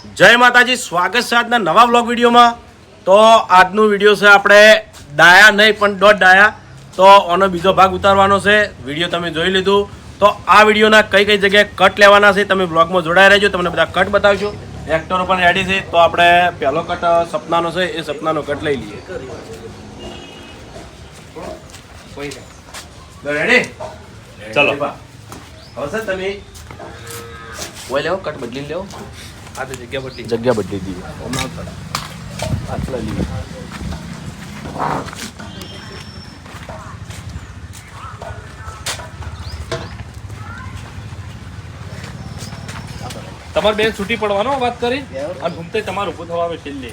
જય માતાજી સ્વાગત છે આજના નવા બ્લોગ વિડીયોમાં. તો આજનું વીડિયો છે આપણે ડાયા નહીં પણ દોઢ ડાયા. તો આનો બીજો ભાગ ઉતારવાનો છે. વીડિયો તમે જોઈ લીધું. તો આ વિડીયોના કઈ કઈ જગ્યાએ કટ લેવાના છે તમે બ્લોગમાં જોડાઈ રહેજો. તમને બધા કટ બતાવજો. એક્ટરો પણ રેડી છે. તો આપણે પહેલો કટ સપનાનો છે એ સપનાનો કટ લઈ લઈએ. રેડી ચલો. હવે સર તમે. કોઈ લેવો કટ બદલી લેવો. તો જગ્યા બદલી. જગ્યા બદલી દીધી હમણાં આટલા લીધી. તમારે બેન છૂટી પડવાનો વાત કરી? અને ઘૂમતે તમારે ઊભું થવાનું છેલ્લે.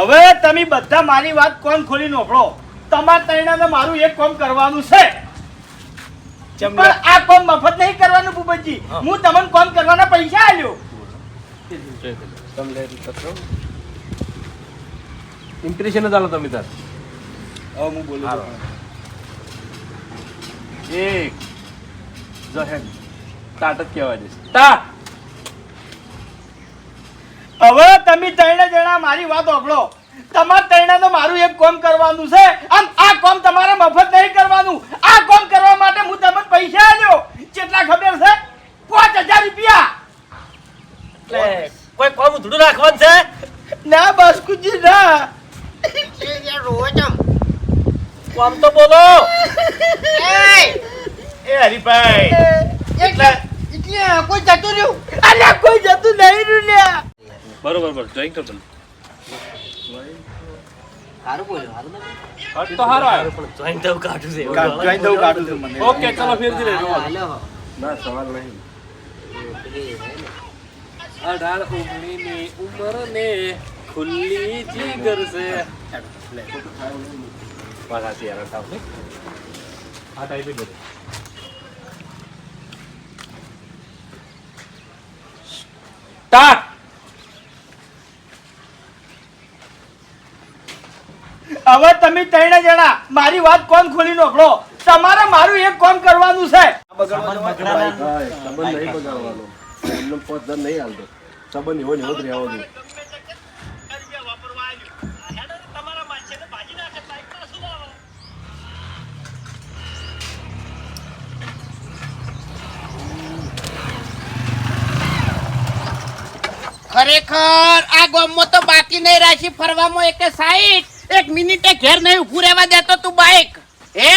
હવે તમે બધા મારી વાત કોણ ખોલી નોખડો તમારે તૈણા મારું એક કામ કરવાનું છે. પણ આ કામ મફત નહીં કરવાનું ભૂપતજી. હું. તમને કામ કરવાના પૈસા આલ્યો. તમને ઇમ્પ્રેશન જ આલો તમે તાર. હવે હું બોલું એક જહેન. તાટ જ કહેવાય છે. સ્ટાર્ટ હવે તમે ત્રણે જણા મારી વાત ઓગળો તમારે ત્રણે મારું એક કોમ કરવાનું છે. અને આ કોમ તમારે મફત નહીં કરવાનું. આ કામ કરવા માટે હું તમને પૈસા આલ્યો કેટલા ખબર છે પાંચ હજાર રૂપિયા કોઈ કોમ ઉધડું રાખવાનું છે? ના બસ કુજી ના કોમ તો બોલો. એ હરીભાઈ એટલે કોઈ જતું રહ્યું? અલ્યા કોઈ જતું નહીં રહ્યું લ્યા બરોબર બરોબર. જોઈન કર તમે કટ તો હારો આવ્યો. જોઈન થવું કાઢું છે જોઈન થવું કાઢું છું મને. ઓકે ચલો ફેરથી લેજો. ના સવાલ નહીં. અઢાર ઓગણી ની ઉંમર ને ખુલ્લી જીગર છે. વાત યાર થાવ આ ટાઈપે બધું. સ્ટાર્ટ! હવે તમે ત્રણે જણા મારી વાત કોણ ખોલી નોખડો? તમારે મારું એક કોણ કરવાનું છે? બગાડવાનો. એમનો પોત દર નહીં હાલતો. સંબંધ એવો ને ખરેખર આ ગામમાં તો બાકી નહીં રાખી ફરવામાં એક સાઈડ એક મિનિટે ઘેર નહીં ઉભું રહેવા દેતો તું બાઈક. હે?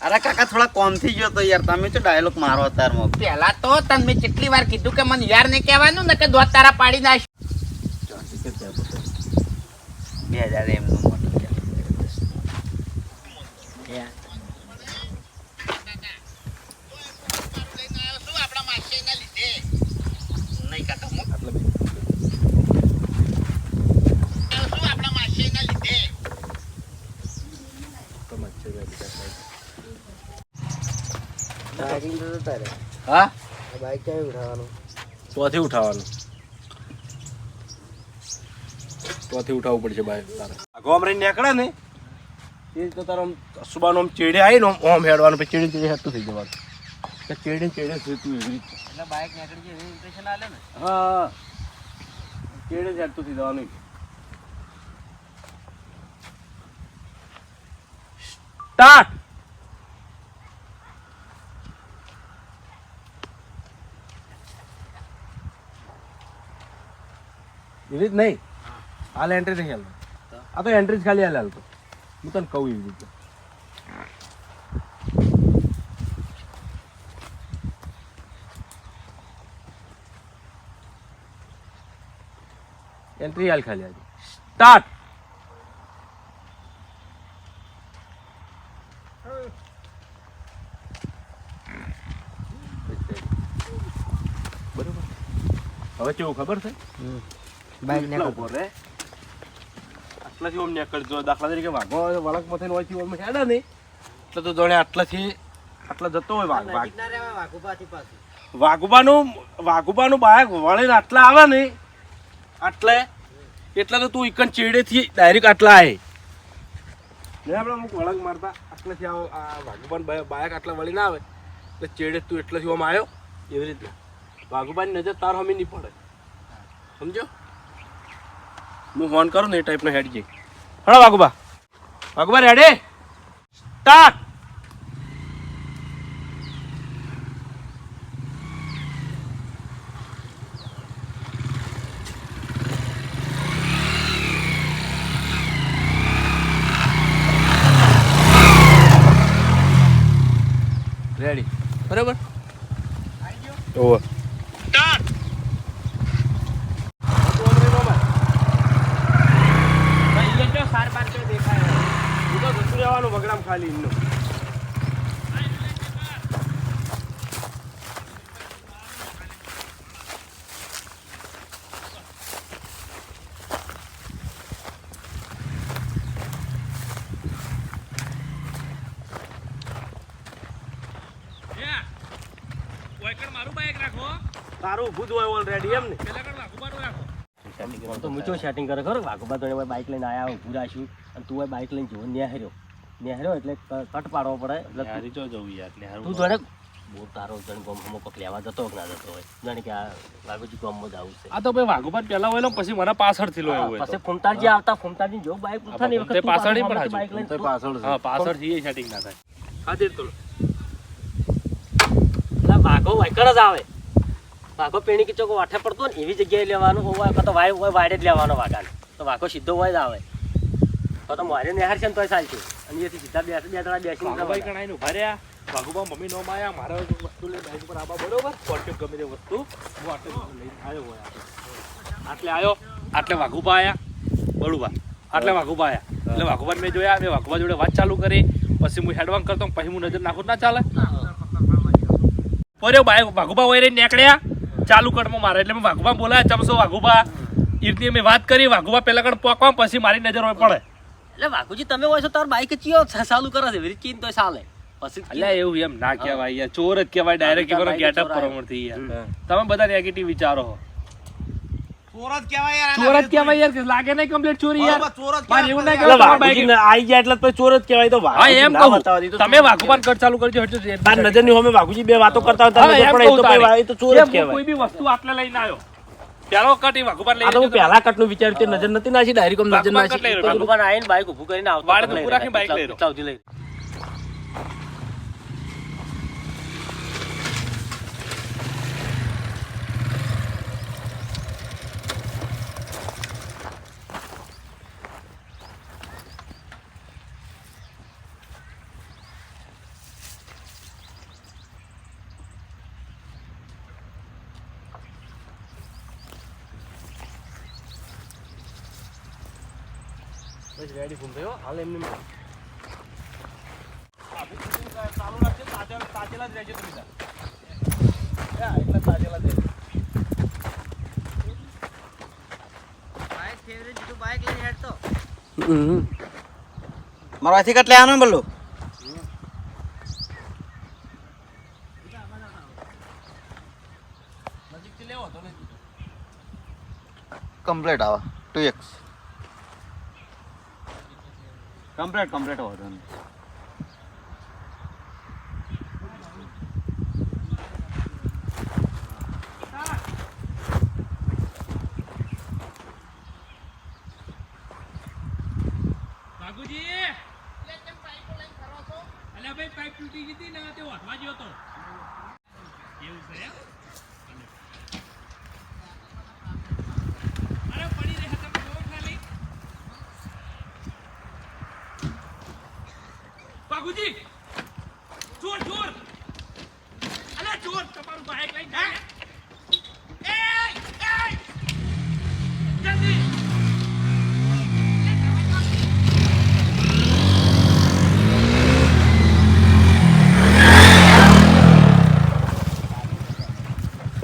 અરે કાકા થોડા કોમ થઈ ગયો તો યાર. તમે તો ડાયલોગ મારો અત્યારમાં પેલા તો તમે મેં કેટલી વાર કીધું કે મને યાર નહીં કહેવાનું ને કે દોત તારા પાડી નાખ. બે હજાર એમનું Thank છે. હું? આટલા બી તમારે છે ભાઈ બીજા સાહેબ. હા ચોથી ઉઠાવવાનું ચોથી ઉઠાવવું પડશે ભાઈ. તારે. ગોમ રહીને નીકળે ને એ તો તારો આમ સુબાનો આમ ચેડે આવી ને હેડવાનું પછી ચેડી ચેડી હેઠું થઈ જવાનું. ચેડી ચેડે તું એવી રીતે. એટલે બાઇક નીકળી ગઈ એવી ઇમ્પ્રેશન આલે ને? હા ચેડે જ હેડતું થઈ જવાનું સ્ટાર્ટ એવી જ નહીં. હાલ એન્ટ્રી નહીં હાલતો. આ તો એન્ટ્રી જ ખાલી હાલ હાલતો. હું તને કહું એવી રીતે. એન્ટ્રી હાલ ખાલી આજે. સ્ટાર્ટ બરોબર. હવે કેવું ખબર છે? એટલા ઊભો રહે. આટલાથી ઓમ નેકળ દાખલા તરીકે વાઘો વળકમાં થઈને ઓયથી ઓમ હેડે નહીં. એટલે તો જાણે આટલાથી આટલા જતો હોય વાઘ વાઘ. વાઘુબાનું વાઘુબાનું બાયક વળીને આટલા આવે ને આટલે? એટલે તો તું એકન ચેડેથી ડાયરેક્ટ આટલા આવે ને આપણે અમુક વળગ મારતા. આટલેથી આવો આ વાઘુબાન બાયક આટલા વળીને આવે. એટલે ચેડે તું એટલેથી આમ આવ્યો એવી રીતે વાઘુબાની નજર તાર હમી નહીં પડે. સમજો હું ફોન કરું ને એ ટાઈપનો હેડ જઈ હળો વાઘુબા. વાઘુબા રેડે સ્ટાર્ટ રેડી બરાબર? ઓવર તો મૂચો સેટિંગ કરે ખરો? વાઘુબા તો બાઇક લઈને આવ્યા હું પૂરા છું. અને તું એ બાઇક લઈને જોવો નેહર્યો. નેહર્યો એટલે કટ પાડવો પડે. એટલે જો જવું યાર તું જોડે બહુ તારો જણ ગમ હમો કોક લેવા જતો કે ના જતો હોય. જાણે કે આ વાઘુજી ગમમાં જ આવું છે. આ તો ભાઈ વાઘુબા પહેલા હોય પછી મને પાછળથી લો એવું હોય પછી. ફૂમતાજી આવતા ફૂમતાજી જો બાઇક ઉઠા ને વખત પાછળ પણ બાઇક લઈને પાછળ હા પાછળથી હા સેટિંગ ના થાય. હાજર તો. વાઘો વાયકણ જ આવે. વાઘો પેણી કે ચોક વાઠે પડતો ને એવી જગ્યાએ લેવાનું હોય કાં તો વાય હોય વાડે જ લેવાનો વાઘાને. તો વાઘો સીધો હોય જ આવે. તો તો મારે નેહાર છે ને તોય ચાલશે. અને એથી સીધા બે બે ત્રણ બેસી ભાઈ. કણાઈને ઊભા રહ્યા. વાઘુબા મમ્મી નો માયા મારે વસ્તુ લઈ બાઈક પર આબા બરોબર? કોન્ટેક ગમે તે વસ્તુ. હું આટલે લઈને આવ્યો હોય આટલે. આવ્યો? આટલે વાઘુબા આયા. બળુબા આટલે વાઘુબા આયા. એટલે વાઘુબા મેં જોયા મેં વાઘુબા જોડે વાત ચાલુ કરી. પછી હું હેડવાંગ કરતો પછી હું નજર નાખું ના ચાલે. પર્યો બાઈક વાઘુબા વયરે નીકળ્યા. ચાલુ કટમાં મારે. એટલે મેં વાઘુબા બોલાય ચમસો વાઘુબા? ઈરની મેં વાત કરી વાઘુબા પેલા કણ પોકવા પછી મારી નજર હોય પડે. એટલે વાઘુજી તમે હોય છો તાર બાઈક ચિયો ચાલુ કરે છે એવી ચીન તો ચાલે. પછી અલ્યા એવું એમ ના કહેવાય યાર. ચોર જ કહેવાય ડાયરેક્ટ બધા ગેટઅપ ચોર થઈ યાર. તમે બધા નેગેટિવ વિચારો છો ચોર જ કહેવાય યાર લાગે નહીં કમ્પ્લીટ ચોરી યાર. મારે એવું ના કહેવાય ને આઈ જાય એટલે તો ચોરત કહેવાય તો હા એમ ના કહું. તમે જ કટ ચાલુ કરજો હટજો જે- નજરની હોમે વાઘુજી બે વાતો કરતા હતા નજર પડે એ તો. ભાઈ, તો ચોરત કહેવાય. કોઈ બી વસ્તુ આટલે લઈને આવ્યો. પેલો કટ એ લઈ આ તો. પહેલા કટનું વિચાર્યું તે નજર નથી નાખી ડાયરેક્ટ નજર નાસી કટ. વાઘુબાન આવીને બાઈક ઊભું કરીને આવતો વાળ ઊભું રાખીને બાઈક લઈ લઈ બસ રેડી ફૂમ થયો હાલ એમને ચાલુ રાખજો તાજેલા જ રહેજો તમે એટલે તાજેલા જ. મારો આથી કટ લેવાનો બોલો કમ્પ્લીટ આવે. ટુ એક્સ કમ્પ્લીટ કમ્પ્લેટ વાઘુજી અલ્યા ભાઈ પાઇપ તૂટી ગઈ હતી ને તે વાટવા ગયો તો એવું છે એમ? અરે પડી રહે તમે જોવો ખાલી વાઘુજી ચોર ચોર અલ્યા ચોર તમારું બાઈક લઈને જાય એ એ જલ્દી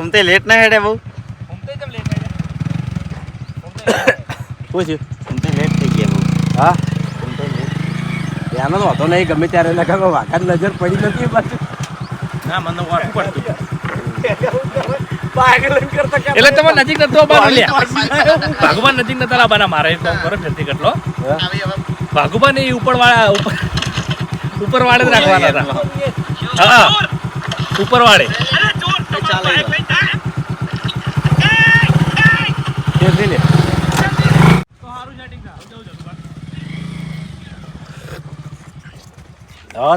ઉમતે લેટ ના હેડે બહુ પૂછ્યું ઉમતે નહીં ગમે ત્યારે લખા મેં નજર પડી નથી એટલે તમે નજીક નતો ભગવાન નજીક નતા મારે બરફ નથી કેટલો. ભાગુભાઈ નહીં ઉપર વાળા ઉપર ઉપર વાળે જ રાખવાના હા ઉપર વાળે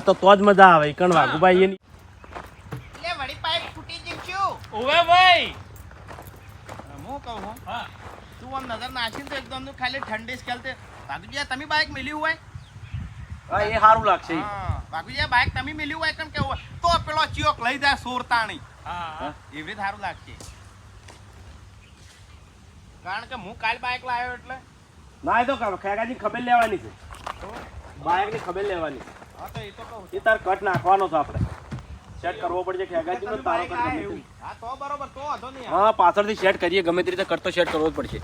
તો તો જ મજા આવે કણ વાઘુભાઈ એની ભાઈ. હું કહું તું આમ નજર નાખીને તો એકદમ ખાલી ઠંડી સ્કેલતે વાઘુજીયા તમે બાઇક મિલ્યું હોય? સારું લાગશે. વાઘુજીયા બાઇક તમે મિલ્યું કેમ કે તો પેલો ચિયોક લઈ જાય સોરતાણી. હા એવી સારું લાગશે. કારણ કે હું કાલ બાઇક લાવ્યો એટલે? ના એ તો ખેગાજી ખબર લેવાની છે. બાઇકની ખબર લેવાની. હા તો એ તો કહું એ તાર કટ નાખવાનો છે આપણે. સેટ કરવો પડશે ખેગાજી નો તારો કટ હા તો બરોબર તો વાંધો નહીં હા પાછળથી સેટ કરીએ ગમે તે રીતે કટ તો સેટ કરવો જ પડશે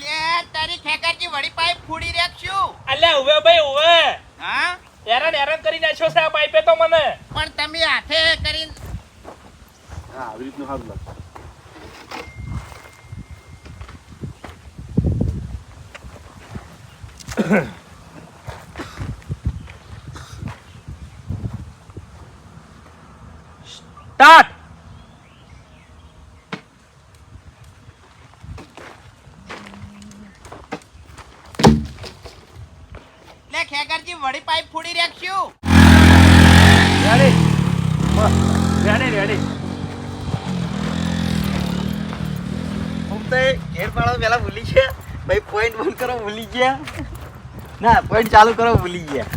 લે તારી ખેકરજી વળી પાઇપ ફૂડી રાખશું અલ્યા ઉવે ભાઈ ઉવે હા હેરાન હેરાન કરી નાખ્યો છે આ પાઇપે તો મને પણ તમે હાથે કરીને હા આવી રીતનું સારું લાગશે સ્ટાર્ટ લે ખેકરજી વળી પાઇપ ફોડી રાખશું રેડી રેડી રેડી હું તો ઘેર પાડવા પહેલા ભૂલી ગયા. ભાઈ પોઈન્ટ બંધ કરો ભૂલી ગયા. ના પોઈન્ટ ચાલુ કરો ભૂલી ગયા.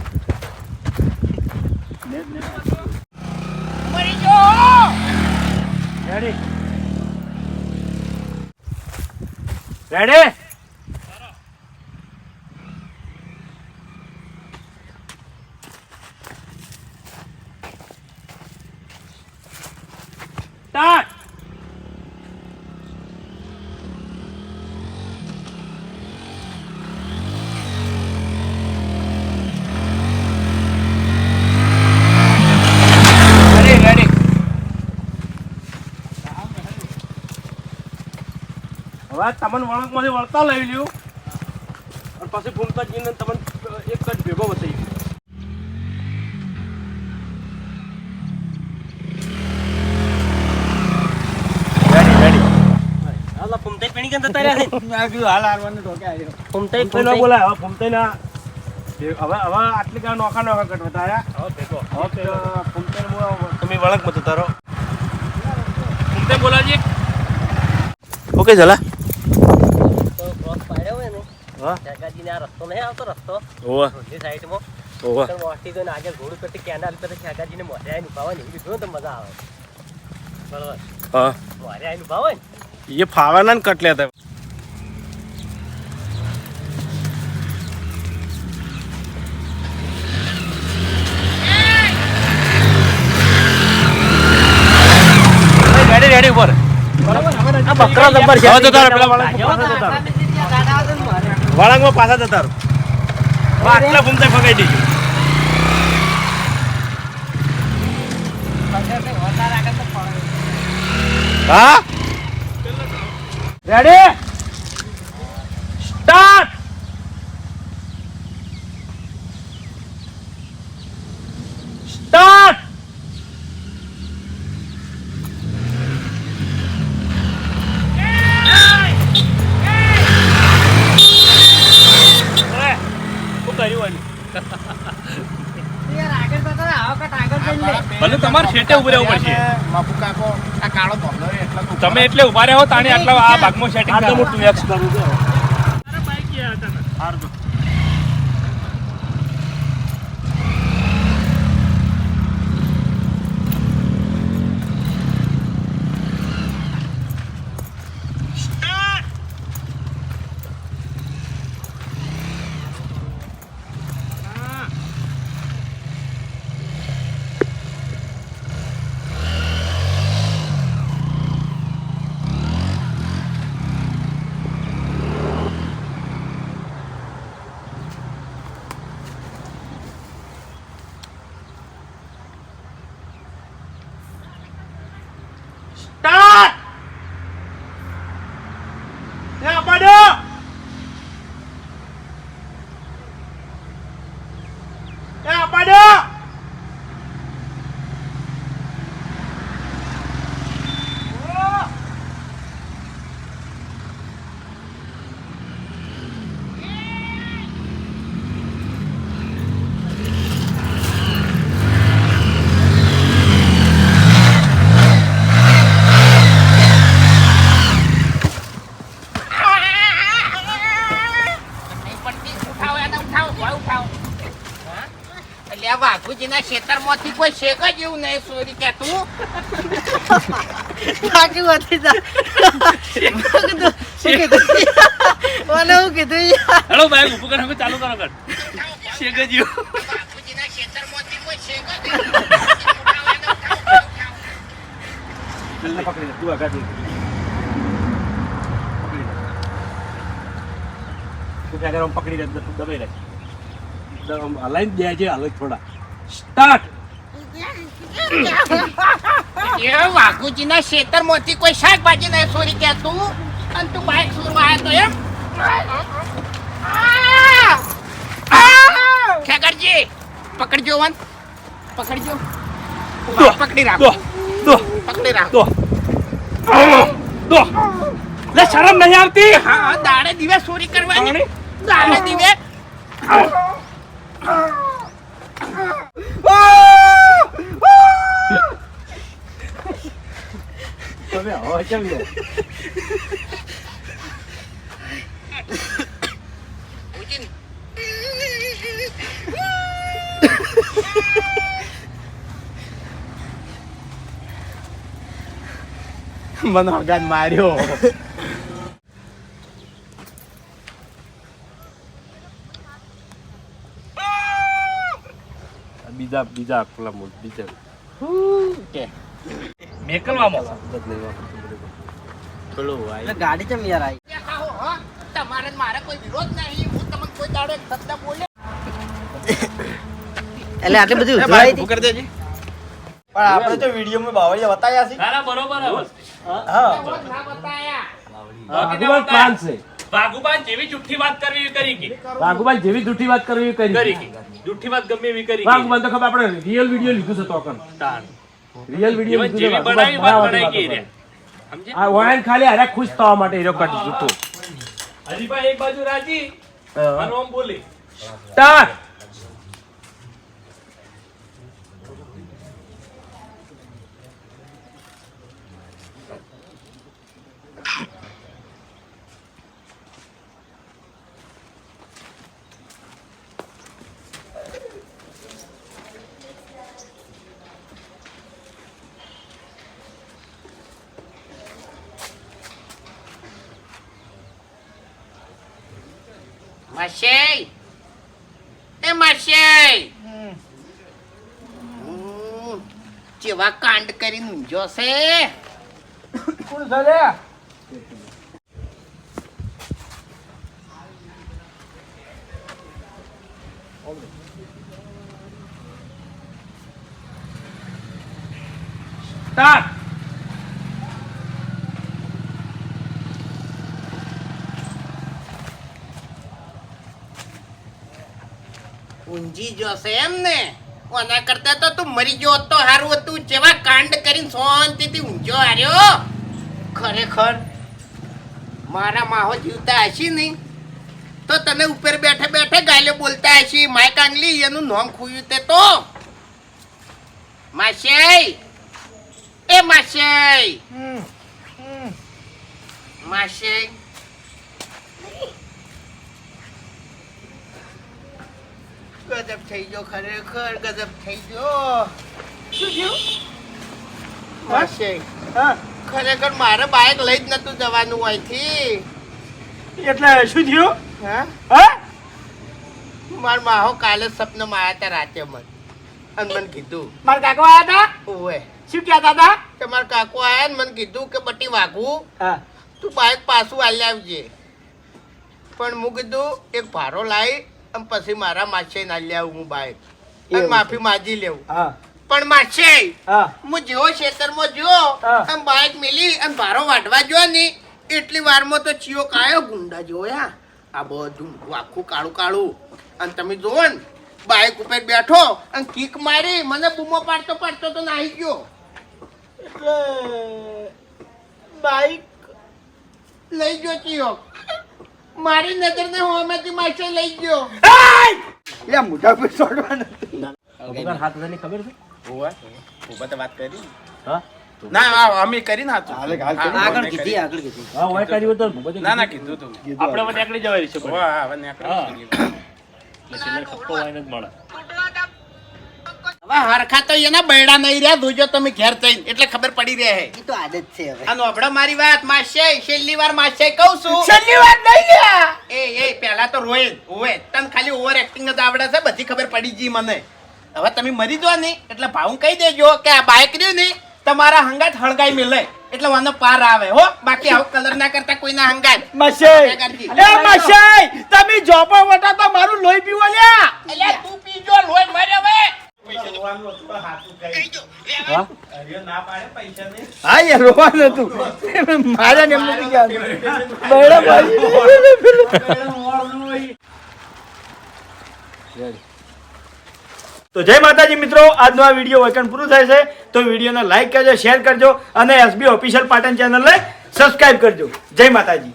મરી જો રેડી રેડી સ્ટાર્ટ હવે તમને વળકમાંથી વળતા લઈ લ્યું. પછી ભૂમતા જઈને તમને એક જ ભેગો બતાવી પેણી કેમ જતા રહ્યા છે મેં કીધું હાલ હારવાનું ઢોકે આવ્યો ફૂમતાઈ ફૂમતાઈ બોલાય હવે ફૂમતાઈ ના હવે હવે આટલી કાં નોખા નોખા કટ બતાવ્યા હવે ભેગો હવે ફૂમતાઈ બોલાવો. તમે વળક મત તારો ફૂમતે બોલાજી ઓકે ચલા તો ક્રોસ પાડ્યો હોય ને હા. ખેગાજીને આ રસ્તો નહીં આવતો રસ્તો? ઓવા સાઈડમાં. ઓવા તો મોટી તો આગળ ઘોડ ઉપરથી કેનાલ પર ખેગાજીને મોઢે આવીને ઊભા હોય ને એવી જો તો મજા આવે. બરાબર. હા. મોઢે આવીને ઊભા ને એ फावाना લેતા રેડી રેડી ઉપર આ બકરા નંબર છે. જતા રહો, પેલા વળાંકમાં પાછા જતા રહો. વળાંકમાં પાછા જતા રહો. આટલા ફગાઈ દેજો. હા? રેડી સ્ટાર્ટ ભલે તમારે છેટે ઊભી રહેવું પડશે. આ કાળો તમે એટલે ઊભા રહ્યો તાણી આટલા આ ભાગમાં સેટિંગ મોટું એક્સ કરું છું. અલ્યા વાઘુજીના ખેતરમાંથી કોઈ શેક જ એવું નહીં સોરી કે તું? બાકી જા? શું મને હું કીધું? હેલો ભાઈ ઊભું કર ચાલુ કરો કર ખેતરમાંથી કોઈ શેક જ એવું. જલ્દી પકડી લે તું આગળ પકડી તું આગળ આમ પકડી દ- દબાઈ રહે હલાઈ આમ હલાઈને દે છે હાલ જ થોડા. સ્ટાર્ટ એ વાઘુજીના ખેતરમાંથી કોઈ શાકભાજી નહીં સોરી કે તું? અને તું બાઈક સુરવા આવ્યો તો એમ? ખેકરજી પકડજો વન. પકડજો. પકડી રાખો. દો પકડી રાખો. દો. લે શરમ નહીં આવતી. હા દાડે દિવે ચોરી કરવાની. દાડે દિવસ તમે હવે કેમ લે મને હગાન માર્યો આ બીજા બીજા પેલા બીજા. મેકલવામાં. શબ્દ નહીં વાપરતો બધો. એટલે ગાડી ચમ યાર આવી? તમારે મારે કોઈ વિરોધ નહીં. હું તમને કોઈ દાડો એક શબ્દ બોલ્યો એટલે આટલી બધી ઉધરાઈ હતી? પણ આપણે તો વિડીયોમાં બાવળિયા બતાયા છે. ના ના બરોબર. હા. હા. વાઘુબાન પ્લાન છે. વાઘુબાન જેવી જુઠ્ઠી વાત કરવી કરી કે? વાઘુબાન જેવી જુઠ્ઠી વાત કરવી કરી કરી કે? જુઠ્ઠી વાત ગમે એવી કરી વાઘુબાન તો ખબર આપણે રિયલ વિડિયો લીધું છે તો કન રિયલ વિડિયો લીધું જેવી બનાવી વાત બનાવી કે રે. સમજે? આ વાયન ખાલી અરે ખુશ થવા માટે એ લોકો જુઠ્ઠો. હરીભાઈ એક બાજુ રાજી. અને ઓમ બોલી. સ્ટાર્ટ. માસી એ હમ. જેવા કાંડ કરીને ઊંઝો છે. કોણ છે લે? સ્ટાર્ટ ઊંઝી જશે એમ ને? ઓના કરતા તો તું મરી ગયો તો સારું હતું. જેવા કાંડ કરીને શાંતિથી ઊંઝો હાર્યો. ખરેખર મારા માહો જીવતા હશી નહીં. તો તને ઉપર બેઠે બેઠે ગાલે બોલતા હશી. માય કાંગલી એનું નામ ખુયું તે તો. માસી એ માસી. માસી ગજબ થઈ ગયો ખરેખર ગજબ થઈ ગયો. શું થયું? હશે હા. ખરેખર મારે બાઇક લઈ જ નતું જવાનું અહીંથી. એટલે શું થયું? હા? હા? મારા માહો કાલે સપનામાં આવ્યા હતા રાતે મને અને મને કીધું. મારા કાકો આયા હતા ઓએ શું કહેતા હતા કે મારા કાકો આયા ને મને કીધું કે બટી વાઘું હા. તું બાઇક પાછું હાલી આવજે. પણ હું કીધું એક ભારો લાવી અને પછી મારા માસે ના આવું હું અને માફી માજી લેવું. પણ માસે હા. હું જેવો ખેતરમાં જો. આમ બાઇક મિલી અને ભારો વાઢવા જો ને એટલી વારમાં તો ચિયો કાયો ગુંડા જોયા. આ બધું આખું કાળું કાળું. અને તમે જોવો ને બાઈક ઉપર બેઠો અને કિક મારી મને બૂમો પાડતો પાડતો તો નાહી ગયો. એટલે બાઈક લઈ ગયો ચિયો. મારી નજર ને હોમેથી માસે લઈ ગયો. લે મોટા પર ચોડવાનું વાઘુબાન હાથ હજારની ખબર છે? વાત કરી. હા? ના અમે કરી ના હાલે આગળ કીધી આગળ કીધી. હા હોય કર્યું તો ના ના કીધું તું. આપણે હવે નીકળી જવાય છે હા હવે એટલે ખપ્પો મળે. હવે હરખા તો એના બૈડા નહીં રહ્યા જોજો તમે ઘેર જઈને. એટલે ખબર પડી રહે એ તો આદત છે હવે. આનો હમણાં મારી વાત માસે છેલ્લી વાર માસે કહું છું. છેલ્લી વાર નહીં લ્યા એ એ પહેલા તો રોય ઓવે તન ખાલી ઓવર એક્ટિંગ જ આવડે છે બધી ખબર પડી ગઈ મને. હવે તમે મરી જો ને એટલે ભાવું કહી દેજો કે આ બાઇક રહ્યું ને તમારા હંગાત હળગાઈ મિલે. એટલે વાનો પાર આવે હો. બાકી આવું કલર ના કરતા કોઈના હંગાત. મશેઈ એ મશેઈ તમે જોપો વટા તો મારું લોહી પીવો લ્યા. એટલે તું પીજો લોહી મરે હવે. હા? યાર રોવાનું હતું. મારા ને એમને નથી કહેવાનું. તો જય માતાજી મિત્રો આજનો આ વીડિયો વચન પૂરું થાય છે. તો વિડીયોને લાઈક કરજો શેર કરજો અને એસબી ઓફિશિયલ પાટણ ચેનલને સબસ્ક્રાઇબ કરજો. જય માતાજી.